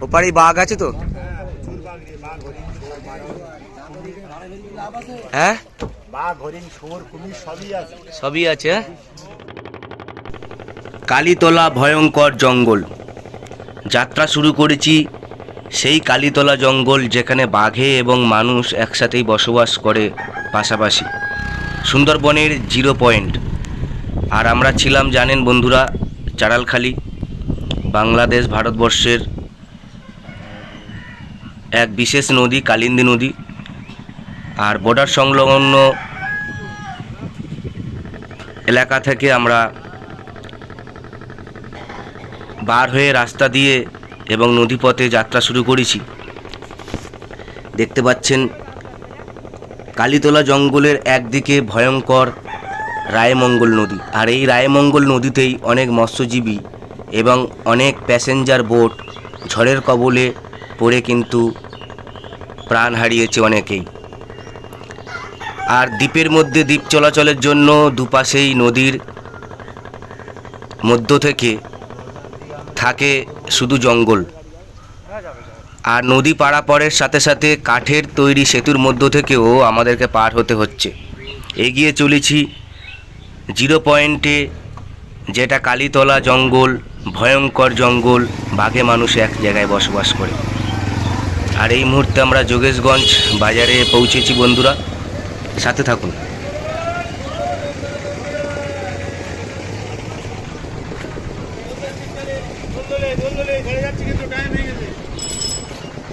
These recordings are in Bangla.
ওপারে বাঘ আছে তো? হ্যাঁ? বাঘ হরিণ শুয়োর কুমির সবই আছে। সবই আছে হ্যাঁ? কালীতলা ভয়ঙ্কর জঙ্গল। যাত্রা শুরু করেছি সেই কালীতলা জঙ্গল যেখানে বাঘে এবং মানুষ একসাথেই বসবাস করে পাশাপাশি। সুন্দরবনের জিরো পয়েন্ট। আর আমরা ছিলাম জানেন বন্ধুরা চাড়ালখালি। বাংলাদেশ ভারতবর্ষের এক বিশেষ নদী, কালিন্দী নদী। আর বর্ডার সংলগ্ন এলাকা থেকে আমরা বার হয়ে রাস্তা দিয়ে এবং নদীপথে যাত্রা শুরু করেছি। দেখতে পাচ্ছেন, কালীতলা জঙ্গলের একদিকে ভয়ঙ্কর রায়মঙ্গল নদী। আর এই রায়মঙ্গল নদীতেই অনেক মৎস্যজীবী এবং অনেক প্যাসেঞ্জার বোট ঝড়ের কবলে পড়ে কিন্তু প্রাণ হারিয়েছে অনেকেই। আর দ্বীপের মধ্যে দ্বীপ চলাচলের জন্য দুপাশেই নদীর মধ্য থেকে থাকে শুধু জঙ্গল। আর নদী পারাপারের সাথে সাথে কাঠের তৈরি সেতুর মধ্য থেকেও আমাদেরকে পার হতে হচ্ছে। এগিয়ে চলেছি জিরো পয়েন্টে, যেটা কালীতলা জঙ্গল ভয়ঙ্কর জঙ্গল বাঘে মানুষ এক জায়গায় বসবাস করে। আর এই মুহূর্তে আমরা যোগেশগঞ্জ বাজারে পৌঁছেছি বন্ধুরা। সাথে থাকুন।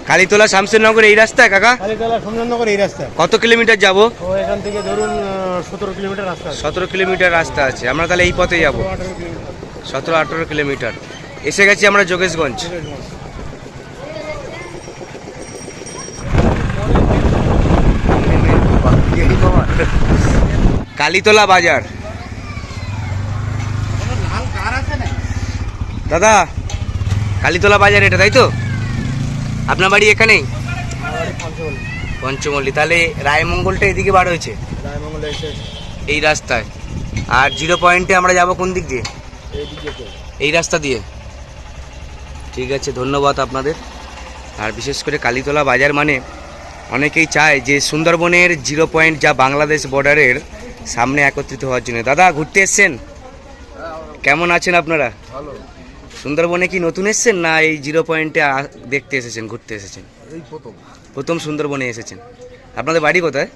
কালীতলা শামশেরনগর এই রাস্তায় কাকা? কালীতলা সুন্দরনগর এই রাস্তা কত কিলোমিটার যাব? ও এখান থেকে ধরুন সতেরো কিলোমিটার রাস্তা আছে। সতেরো কিলোমিটার রাস্তা আছে। আমরা তাহলে এই পথে যাব। সতেরো আঠেরো কিলোমিটার। এসে গেছি আমরা যোগেশগঞ্জ। কালীতলা বাজার। দাদা কালীতলা বাজার এটা তাই তো? আপনার বাড়ি এখানেই পঞ্চমল্লী তাহলে রায়মঙ্গলটা এদিকে বার হয়েছে। এই রাস্তায়। আর জিরো পয়েন্টে আমরা যাব কোন দিক দিয়ে? এই রাস্তা দিয়ে। ঠিক আছে ধন্যবাদ আপনাদের। আর বিশেষ করে কালীতলা বাজার মানে অনেকেই চায় যে সুন্দরবনের জিরো পয়েন্ট যা বাংলাদেশ বর্ডারের সামনে একত্রিত হওয়ার জন্য। দাদা ঘুরতে এসছেন? কেমন আছেন আপনারা? সুন্দরবনে কি নতুন এসছেন না এই জিরো পয়েন্টে দেখতে এসেছেন ঘুরতে এসেছেন? প্রথম। প্রথম সুন্দরবনে এসেছেন। আপনাদের বাড়ি কোথায়?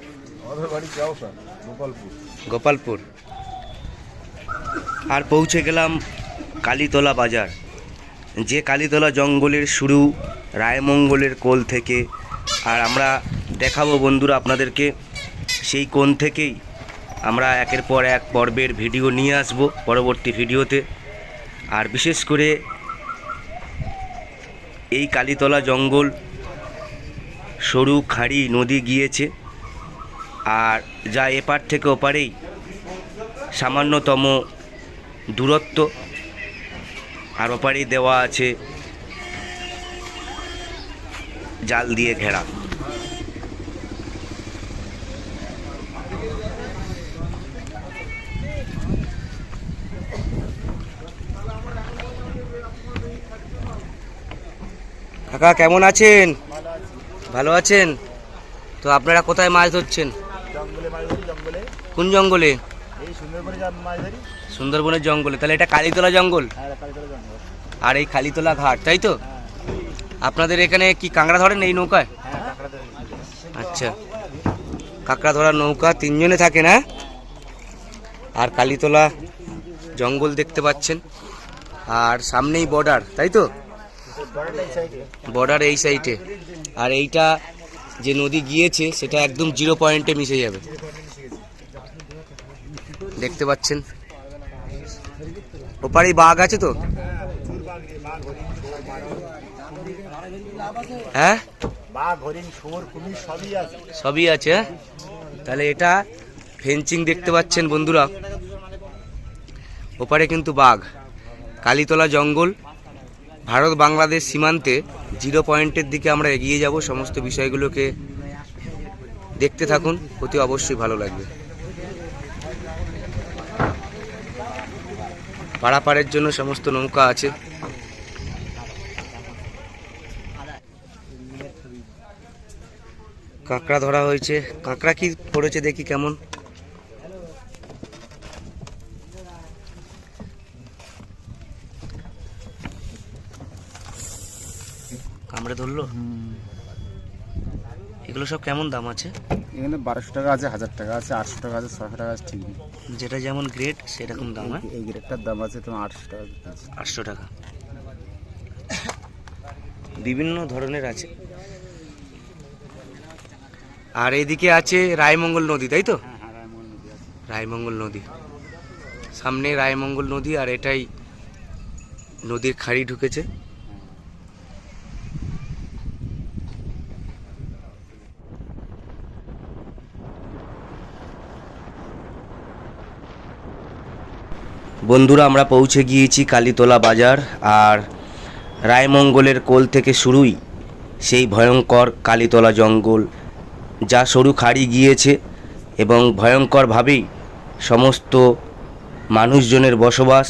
গোপালপুর। গোপালপুর। আর পৌঁছে গেলাম কালীতলা বাজার, যে কালীতলা জঙ্গলের শুরু, রায়মঙ্গলের কোল থেকে। আর আমরা দেখাবো বন্ধুরা আপনাদেরকে, সেই কোণ থেকেই আমরা একের পর এক পর্বের ভিডিও নিয়ে আসব পরবর্তী ভিডিওতে। আর বিশেষ করে এই কালীতলা জঙ্গল সরু খাড়ি নদী গিয়েছে, আর যা এপার থেকে ওপারেই সামান্যতম দূরত্ব আর ওপারেই দেওয়া আছে জাল দিয়ে ঘেরা। কাকা কেমন আছেন? ভালো আছেন? তো আপনারা কোথায় মাছ ধরছেন? কোন জঙ্গলে? সুন্দরবনের জঙ্গলে। তাহলে এটা কালীতলা জঙ্গল? হ্যাঁ আর এই কালীতলা ঘাট তাই তো? আপনাদের এখানে কি কাঁকড়া ধরেন এই নৌকায়? হ্যাঁ আচ্ছা। কাঁকড়া ধরার নৌকা তিনজনে থাকে না আর কালীতলা জঙ্গল দেখতে পাচ্ছেন। আর সামনেই বর্ডার তাই তো? বর্ডার এই সাইডে। আর এইটা যে নদী গিয়েছে সেটা একদম জিরো পয়েন্টে মিশে যাবে। দেখতে পাচ্ছেন। ওপারে বাঘ আছে তো? হ্যাঁ? সবই আছে হ্যাঁ? তাহলে এটা ফেন্সিং দেখতে পাচ্ছেন বন্ধুরা। ওপারে কিন্তু বাঘ। কালীতলা জঙ্গল। ভারত বাংলাদেশ সীমান্তে জিরো পয়েন্টের দিকে আমরা এগিয়ে যাব। সমস্ত বিষয়গুলোকে দেখতে থাকুন। অতি অবশ্যই ভালো লাগবে। পাড়াপাড়ের জন্য সমস্ত নৌকা আছে। কাঁকড়া ধরা হয়েছে। কাঁকড়া কি পড়েছে দেখি কেমন। কামড়ে ধরলো? এগুলো সব কেমন দাম আছে? এখানে বারোশো টাকা আছে হাজার টাকা আছে আটশো টাকা আছে ছশো টাকা আছে ঠিক নেই যেটা যেমন গ্রেড সেরকম দাম হ্যাঁ? এই গ্রেডটার দাম আছে তোমার আটশো টাকা আটশো টাকা। বিভিন্ন ধরনের আছে। আর এদিকে আছে রায়মঙ্গল নদী তাই তো? হ্যাঁ হ্যাঁ রায়মঙ্গল নদী। সামনে রায়মঙ্গল নদী আর এটাই নদীর খাড়ি ঢুকেছে। বন্ধুরা, আমরা পৌঁছে গিয়েছি কালীতলা বাজার আর রায়মঙ্গলের কোল থেকে শুরুই সেই ভয়ঙ্কর কালীতলা জঙ্গল, যা সরু খাড়ি গিয়েছে এবং ভয়ঙ্করভাবেই সমস্ত মানুষজনের বসবাস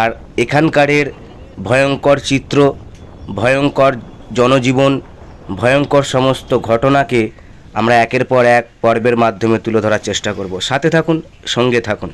আর এখানকারের ভয়ঙ্কর চিত্র, ভয়ঙ্কর জনজীবন, ভয়ঙ্কর সমস্ত ঘটনাকে আমরা একের পর এক পর্বের মাধ্যমে তুলে ধরার চেষ্টা করব। সাথে থাকুন, সঙ্গে থাকুন।